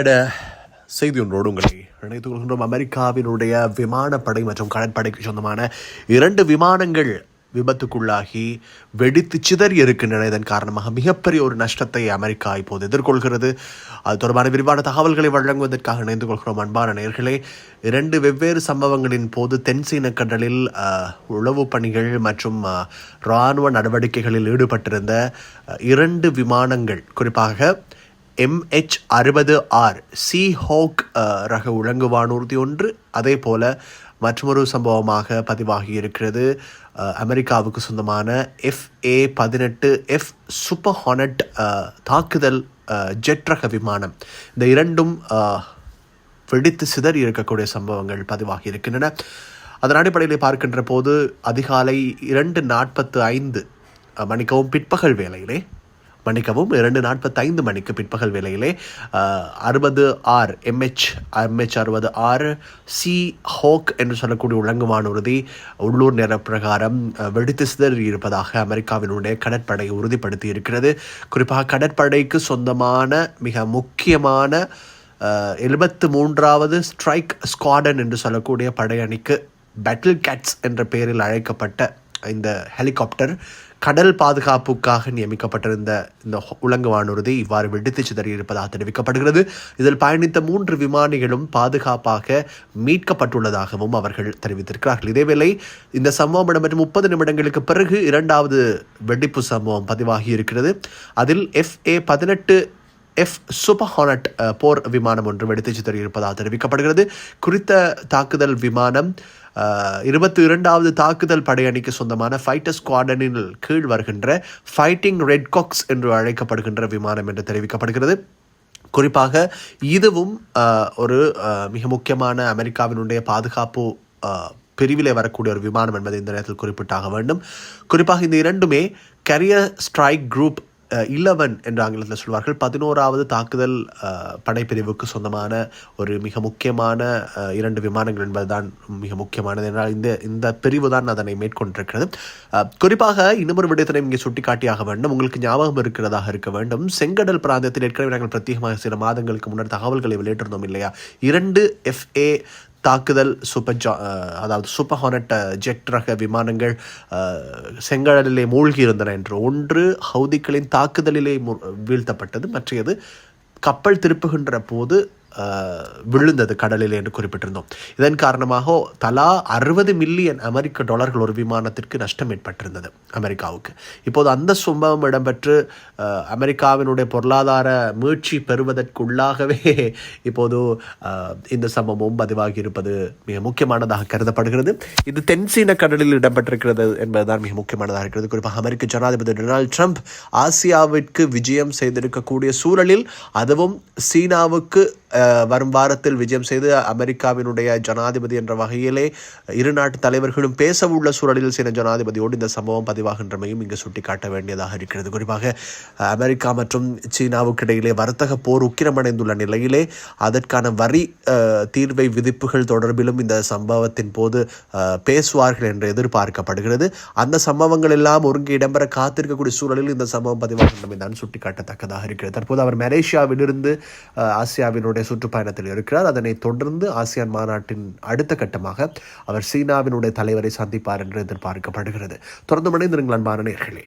எட செய்தி ஒன்றோடு உங்களை இணைத்துக் கொள்கின்றோம். அமெரிக்காவினுடைய விமானப்படை மற்றும் கடற்படைக்கு சொந்தமான இரண்டு விமானங்கள் விபத்துக்குள்ளாகி வெடித்து சிதறி இருக்கின்றன. இதன் காரணமாக மிகப்பெரிய ஒரு நஷ்டத்தை அமெரிக்கா இப்போது எதிர்கொள்கிறது. அது தொடர்பான விரிவான தகவல்களை வழங்குவதற்காக இணைந்து கொள்கிறோம். அன்பான நேர்களே இரண்டு வெவ்வேறு சம்பவங்களின் போது தென்சீன கடலில் உளவு பணிகள் மற்றும் இராணுவ நடவடிக்கைகளில் ஈடுபட்டிருந்த இரண்டு விமானங்கள் குறிப்பாக எம்ஹெச் அறுபது ஆர் சி ஹோக் ரக உலங்கு வானூர்தி ஒன்று. அதே போல் மற்றொரு சம்பவமாக பதிவாகி இருக்கிறது. அமெரிக்காவுக்கு சொந்தமான எஃப்ஏ பதினெட்டு எஃப் சூப்பர் ஹானட் தாக்குதல் ஜெட் ரக விமானம். இந்த இரண்டும் வெடித்து சிதறி இருக்கக்கூடிய சம்பவங்கள் பதிவாகி இருக்கின்றன. அதன் அடிப்படையில் பார்க்கின்ற போது அதிகாலை இரண்டு நாற்பத்து ஐந்து மணிக்கவும் பிற்பகல் வேலையிலே மன்னிக்கவும் இரண்டு நாற்பத்தைந்து மணிக்கு பிற்பகல் வேலையிலே அறுபது ஆர் எம்ஹெச் எம்ஹெச் அறுபது ஆறு சி ஹோக் என்று சொல்லக்கூடிய உலங்கு வானூர்தி உள்ளூர் நேர பிரகாரம் வெடித்து சிதறி இருப்பதாக அமெரிக்காவினுடைய கடற்படை உறுதிப்படுத்தி இருக்கிறது. குறிப்பாக கடற்படைக்கு சொந்தமான மிக முக்கியமான எழுபத்து மூன்றாவது ஸ்ட்ரைக் ஸ்குவாடன் என்று சொல்லக்கூடிய படையணிக்கு பேட்டில் கேட்ஸ் என்ற பெயரில் அழைக்கப்பட்ட இந்த ஹெலிகாப்டர் கடல் பாதுகாப்புக்காக நியமிக்கப்பட்டிருந்த இந்த உலங்கு வானூர்தி இவ்வாறு வெடித்து சிதறி இருப்பதாக தெரிவிக்கப்படுகிறது. இதில் பயணித்த மூன்று விமானிகளும் பாதுகாப்பாக மீட்கப்பட்டுள்ளதாகவும் அவர்கள் தெரிவித்திருக்கிறார்கள். இதேவேளை இந்த சம்பவம் இடம்பெற்ற முப்பது நிமிடங்களுக்கு பிறகு இரண்டாவது வெடிப்பு சம்பவம் பதிவாகி இருக்கிறது. அதில் எஃப்ஏ பதினெட்டு எஃப் சூப்பர் ஹானட் போர் விமானம் ஒன்று வெடித்து சிதறி இருப்பதாக தெரிவிக்கப்படுகிறது. குறித்த தாக்குதல் விமானம் இருபத்தி இரண்டாவது தாக்குதல் படையணிக்கு சொந்தமான ஃபைட்டர் ஸ்குவாடனில் கீழ் வருகின்ற ஃபைட்டிங் ரெட் காக்ஸ் என்று அழைக்கப்படுகின்ற விமானம் என்று தெரிவிக்கப்படுகிறது. குறிப்பாக இதுவும் ஒரு மிக முக்கியமான அமெரிக்காவினுடைய பாதுகாப்பு பிரிவிலே வரக்கூடிய ஒரு விமானம் என்பதை இந்த நேரத்தில் குறிப்பிட்டாக வேண்டும். குறிப்பாக இந்த இரண்டுமே கரியர் ஸ்ட்ரைக் குரூப் இலவன் என்று ஆங்கிலத்தில் சொல்வார்கள். பதினோராவது தாக்குதல் படைப்பிரிவுக்கு சொந்தமான ஒரு மிக முக்கியமான இரண்டு விமானங்கள் என்பதுதான் மிக முக்கியமானது. என்றால் இந்த இந்த பிரிவு தான் அதனை மேற்கொண்டிருக்கிறது. குறிப்பாக இன்னொரு விடயத்தினை இங்கே சுட்டிக்காட்டியாக வேண்டும். உங்களுக்கு ஞாபகம் இருக்கிறதாக இருக்க வேண்டும். செங்கடல் பிராந்தியத்தில் ஏற்கனவே நாங்கள் பிரத்யேகமாக சில மாதங்களுக்கு முன்னர் தகவல்களை வெளியிட்டிருந்தோம் இல்லையா? இரண்டு எஃப்ஏ தாக்குதல் சூப்பர் ஜா அஹ், அதாவது சூப்பர் ஹானட் ஜெட் ரக விமானங்கள் செங்கடலிலே மூழ்கி இருந்தன என்று. ஒன்று ஹவுதிகளின் தாக்குதலிலே மு- வீழ்த்தப்பட்டது. மற்றையது கப்பல் திருப்புகின்ற போது விழுந்தது கடலில் என்று குறிப்பிட்டிருந்தோம். இதன் காரணமாக தலா அறுபது மில்லியன் அமெரிக்க டாலர்கள் ஒரு விமானத்திற்கு நஷ்டம் ஏற்பட்டிருந்தது அமெரிக்காவுக்கு. இப்போது அந்த சம்பவம் இடம்பெற்று அமெரிக்காவினுடைய பொருளாதார மீழ்ச்சி பெறுவதற்குள்ளாகவே இப்போது இந்த சம்பவமும் பதிவாகி இருப்பது மிக முக்கியமானதாக கருதப்படுகிறது. இது தென்சீன கடலில் இடம்பெற்றிருக்கிறது என்பதுதான் மிக முக்கியமானதாக இருக்கிறது. குறிப்பாக அமெரிக்க ஜனாதிபதி டொனால்ட் ட்ரம்ப் ஆசியாவிற்கு விஜயம் செய்திருக்கக்கூடிய சூழலில் அதுவும் சீனாவுக்கு வரும் வாரத்தில் விஜயம் செய்து அமெரிக்காவினுடைய ஜனாதிபதி என்ற வகையிலே இரு நாட்டு தலைவர்களும் பேச உள்ள சூழலில் சீன ஜனாதிபதியோடு இந்த சம்பவம் பதிவாகின்றமையும் இங்கு சுட்டிக்காட்ட வேண்டியதாக இருக்கிறது. குறிப்பாக அமெரிக்கா மற்றும் சீனாவுக்கு இடையிலே வர்த்தக போர் உக்கிரமடைந்துள்ள நிலையிலே அதற்கான வரி தீர்வை விதிப்புகள் தொடர்பிலும் இந்த சம்பவத்தின் போது பேசுவார்கள் என்று எதிர்பார்க்கப்படுகிறது. அந்த சம்பவங்கள் எல்லாம் ஒருங்கு இடம்பெற காத்திருக்கக்கூடிய சூழலில் இந்த சம்பவம் பதிவாகின்றமை தான் சுட்டிக்காட்டத்தக்கதாக இருக்கிறது. தற்போது அவர் மலேசியாவிலிருந்து ஆசியாவினுடைய சுற்றுப்பயணத்தில் இருக்கிறார். அதனைத் தொடர்ந்து ஆசியான் மாநாட்டின் அடுத்த கட்டமாக அவர் சீனாவினுடைய தலைவரை சந்திப்பார் என்று எதிர்பார்க்கப்படுகிறது. தொடர்ந்து மணிந்திருங்கள் அன்பான நேர்களே.